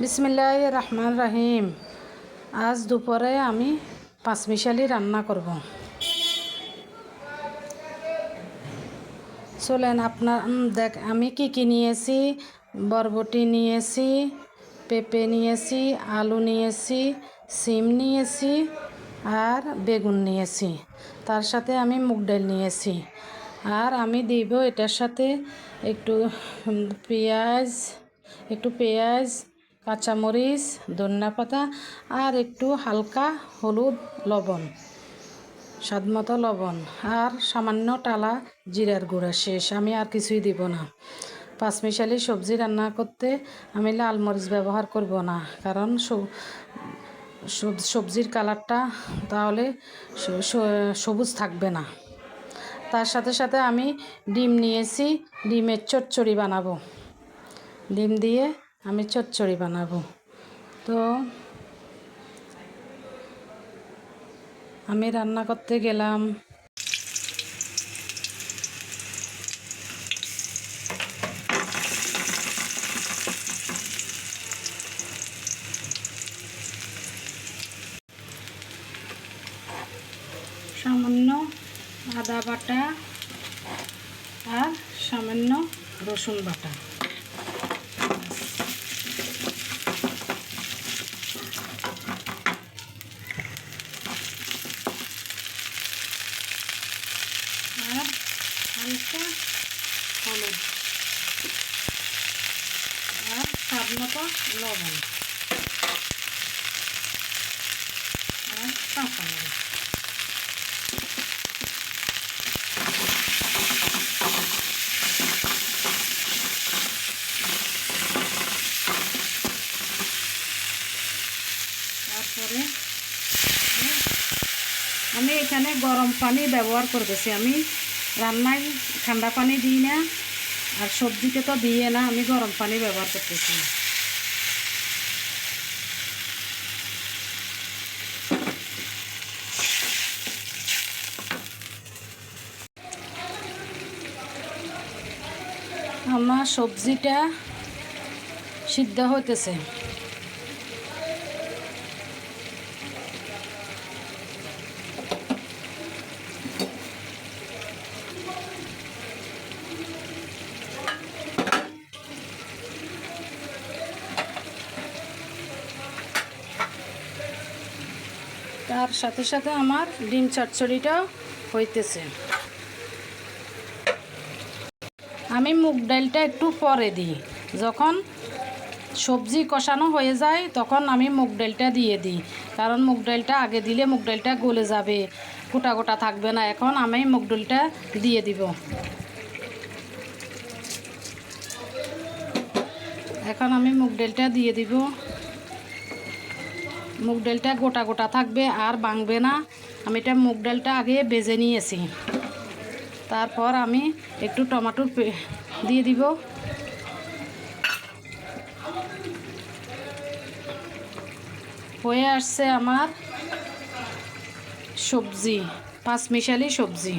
বিসমিল্লাহ রহমান রাহিম আজ দুপুরে আমি পাঁচমিশালি রান্না করব। চলেন আপনার দেখ, আমি কি কি নিয়েছি? বরবটি নিয়েছি, পেঁপে নিয়েছি, আলু নিয়েছি, সিম নিয়েছি আর বেগুন নিয়েছি। তার সাথে আমি মুগ ডাল নিয়েছি। আর আমি দিব এটার সাথে একটু পেঁয়াজ একটু পেঁয়াজ কাঁচামরিচ, ধনিয়া পাতা আর একটু হালকা হলুদ লবণ, স্বাদমতো লবণ আর সামান্য টালা জিরার গুঁড়া। শেষ, আমি আর কিছুই দিব না। পাঁচমিশালি সবজি রান্না করতে আমি লাল মরিচ ব্যবহার করব না, কারণ সব- সব- সবজির কালারটা তাহলে সবুজ থাকবে না। তার সাথে সাথে আমি ডিম নিয়েছি, ডিমের চচ্চড়ি বানাবো। ডিম দিয়ে আমি চচ্চড়ি বানাবো। তো আমি রান্না করতে গেলাম। সামান্য আদা বাটা আর সামান্য রসুন বাটা আর হালকা হলুদ আর স্বাদ মতো লবণ তারপরে আমি এখানে গরম পানি ব্যবহার করতেছি। আমি রান্নায় ঠান্ডা পানি দিই না। আর সবজিতে তো দিয়ে না আমি গরম পানি ব্যবহার করতেছি। আমার সবজিটা সিদ্ধ হইতেছে। তার সাথে সাথে আমার ডিম চচ্চড়িটাও হইতেছে। আমি মুগ ডালটা একটু পরে দিই। যখন সবজি কষানো হয়ে যায়, তখন আমি মুগ ডালটা দিয়ে দিই। কারণ মুগ ডালটা আগে দিলে মুগ ডালটা গলে যাবে, গোটা গোটা থাকবে না। এখন আমি মুগ ডালটা দিয়ে দিব। এখন আমি মুগ ডালটা দিয়ে দিব। মুগ ডালটা গোটা গোটা থাকবে, আর ভাঙবে না। আমি এটা মুগ ডালটা আগে বেজে নিয়েছি। তারপর আমি একটু টমেটো দিয়ে দিব। হয়ে আসছে আমার সবজি, পাঁচমিশালি সবজি।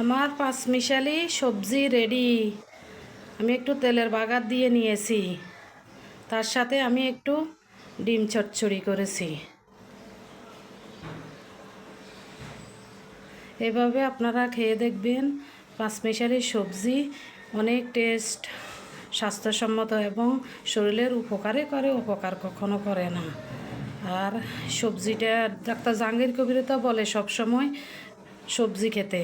আমার পাঁচমিশালি সবজি রেডি। আমি একটু তেলের বাগার দিয়ে নিয়েছি। তার সাথে আমি একটু ডিম চচ্চড়ি করেছি। এভাবে আপনারা খেয়ে দেখবেন পাঁচমিশালি সবজি অনেক টেস্ট, স্বাস্থ্যসম্মত এবং শরীরের উপকারে করে, উপকার কখনো করে না। আর সবজিটা, ডাক্তার জাহাঙ্গীর কবির তো বলে সবসময় সবজি খেতে।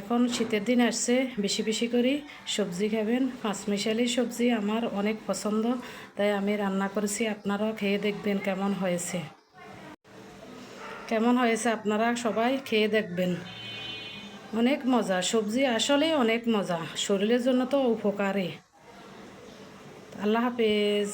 এখন শীতের দিন আসছে, বেশি বেশি করে সবজি খাবেন। পাঁচমিশালি সবজি আমার অনেক পছন্দ, তাই আমি রান্না করেছি, আপনারাও খেয়ে দেখবেন কেমন হয়েছে। কেমন হয়েছে আপনারা সবাই খেয়ে দেখবেন। অনেক মজা, সবজি আসলেই অনেক মজা, শরীরের জন্য তো উপকারী। আল্লাহ হাফেজ।